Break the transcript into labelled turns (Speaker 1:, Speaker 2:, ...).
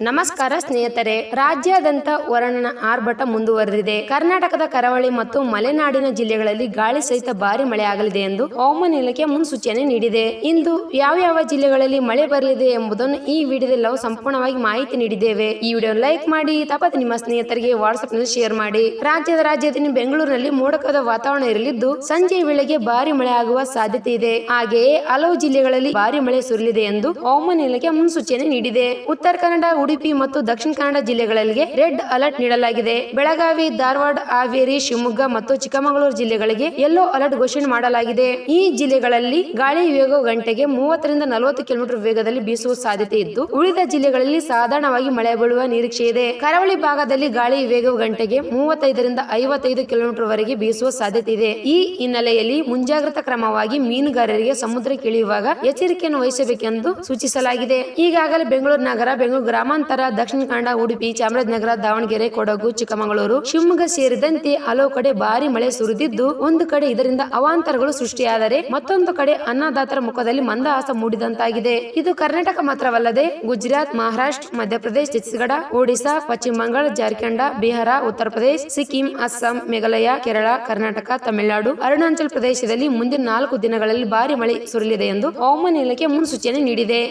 Speaker 1: ನಮಸ್ಕಾರ ಸ್ನೇಹಿತರೆ, ರಾಜ್ಯಾದ್ಯಂತ ವರುಣನ ಆರ್ಭಟ ಮುಂದುವರೆದಿದೆ. ಕರ್ನಾಟಕದ ಕರಾವಳಿ ಮತ್ತು ಮಲೆನಾಡಿನ ಜಿಲ್ಲೆಗಳಲ್ಲಿ ಗಾಳಿ ಸಹಿತ ಭಾರಿ ಮಳೆ ಆಗಲಿದೆ ಎಂದು ಹವಾಮಾನ ಇಲಾಖೆ ಮುನ್ಸೂಚನೆ ನೀಡಿದೆ. ಇಂದು ಯಾವ ಯಾವ ಜಿಲ್ಲೆಗಳಲ್ಲಿ ಮಳೆ ಬರಲಿದೆ ಎಂಬುದನ್ನು ಈ ವಿಡಿಯೋದಲ್ಲಿ ನಾವು ಸಂಪೂರ್ಣವಾಗಿ ಮಾಹಿತಿ ನೀಡಿದ್ದೇವೆ. ಈ ವಿಡಿಯೋ ಲೈಕ್ ಮಾಡಿ, ತಪ್ಪದೆ ನಿಮ್ಮ ಸ್ನೇಹಿತರಿಗೆ ವಾಟ್ಸ್ಆಪ್ನಲ್ಲಿ ಶೇರ್ ಮಾಡಿ. ರಾಜ್ಯದ ರಾಜಧಾನಿ ಬೆಂಗಳೂರಿನಲ್ಲಿ ಮೋಡಕದ ವಾತಾವರಣ ಇರಲಿದ್ದು, ಸಂಜೆ ವೇಳೆಗೆ ಭಾರಿ ಮಳೆ ಆಗುವ ಸಾಧ್ಯತೆ ಇದೆ. ಹಾಗೆಯೇ ಹಲವು ಜಿಲ್ಲೆಗಳಲ್ಲಿ ಭಾರಿ ಮಳೆ ಸುರಿಲಿದೆ ಎಂದು ಹವಾಮಾನ ಇಲಾಖೆ ಮುನ್ಸೂಚನೆ ನೀಡಿದೆ. ಉತ್ತರ ಕನ್ನಡ ಉಡುಪಿ ಮತ್ತು ದಕ್ಷಿಣ ಕನ್ನಡ ಜಿಲ್ಲೆಗಳಿಗೆ ರೆಡ್ ಅಲರ್ಟ್ ನೀಡಲಾಗಿದೆ. ಬೆಳಗಾವಿ, ಧಾರವಾಡ, ಹಾವೇರಿ, ಶಿವಮೊಗ್ಗ ಮತ್ತು ಚಿಕ್ಕಮಗಳೂರು ಜಿಲ್ಲೆಗಳಿಗೆ ಯೆಲ್ಲೋ ಅಲರ್ಟ್ ಘೋಷಣೆ ಮಾಡಲಾಗಿದೆ. ಈ ಜಿಲ್ಲೆಗಳಲ್ಲಿ ಗಾಳಿ ವೇಗ ಗಂಟೆಗೆ ಮೂವತ್ತರಿಂದ ನಲವತ್ತು ಕಿಲೋಮೀಟರ್ ವೇಗದಲ್ಲಿ ಬೀಸುವ ಸಾಧ್ಯತೆ ಇದ್ದು, ಉಳಿದ ಜಿಲ್ಲೆಗಳಲ್ಲಿ ಸಾಧಾರಣವಾಗಿ ಮಳೆ ಬೀಳುವ ನಿರೀಕ್ಷೆ ಇದೆ. ಕರಾವಳಿ ಭಾಗದಲ್ಲಿ ಗಾಳಿ ವೇಗವು ಗಂಟೆಗೆ ಮೂವತ್ತೈದರಿಂದ ಐವತ್ತೈದು ಕಿಲೋಮೀಟರ್ ವರೆಗೆ ಬೀಸುವ ಸಾಧ್ಯತೆ ಇದೆ. ಈ ಹಿನ್ನೆಲೆಯಲ್ಲಿ ಮುಂಜಾಗ್ರತಾ ಕ್ರಮವಾಗಿ ಮೀನುಗಾರರಿಗೆ ಸಮುದ್ರಕ್ಕೆ ಇಳಿಯುವಾಗ ಎಚ್ಚರಿಕೆಯನ್ನು ವಹಿಸಬೇಕೆಂದು ಸೂಚಿಸಲಾಗಿದೆ. ಈಗಾಗಲೇ ಬೆಂಗಳೂರು ನಗರ, ಬೆಂಗಳೂರು ಗ್ರಾಮಾಂತರ, ದಕ್ಷಿಣ ಕನ್ನಡ, ಉಡುಪಿ, ಚಾಮರಾಜನಗರ, ದಾವಣಗೆರೆ, ಕೊಡಗು, ಚಿಕ್ಕಮಗಳೂರು, ಶಿವಮೊಗ್ಗ ಸೇರಿದಂತೆ ಹಲವು ಕಡೆ ಭಾರಿ ಮಳೆ ಸುರಿದಿದ್ದು, ಒಂದು ಕಡೆ ಇದರಿಂದ ಅವಾಂತರಗಳು ಸೃಷ್ಟಿಯಾದರೆ ಮತ್ತೊಂದು ಕಡೆ ಅನ್ನದಾತರ ಮುಖದಲ್ಲಿ ಮಂದಹಾಸ ಮೂಡಿದಂತಾಗಿದೆ. ಇದು ಕರ್ನಾಟಕ ಮಾತ್ರವಲ್ಲದೆ ಗುಜರಾತ್, ಮಹಾರಾಷ್ಟ್ರ, ಮಧ್ಯಪ್ರದೇಶ, ಛತ್ತೀಸ್ಗಢ, ಒಡಿಶಾ, ಪಶ್ಚಿಮ ಬಂಗಾಳ, ಜಾರ್ಖಂಡ, ಬಿಹಾರ, ಉತ್ತರ ಪ್ರದೇಶ, ಸಿಕ್ಕಿಂ, ಅಸ್ಸಾಂ, ಮೇಘಾಲಯ, ಕೇರಳ, ಕರ್ನಾಟಕ, ತಮಿಳುನಾಡು, ಅರುಣಾಚಲ ಪ್ರದೇಶದಲ್ಲಿ ಮುಂದಿನ ನಾಲ್ಕು ದಿನಗಳಲ್ಲಿ ಭಾರಿ ಮಳೆ ಸುರಿಯಲಿದೆ ಎಂದು ಹವಾಮಾನ ಇಲಾಖೆ ಮುನ್ಸೂಚನೆ ನೀಡಿದೆ.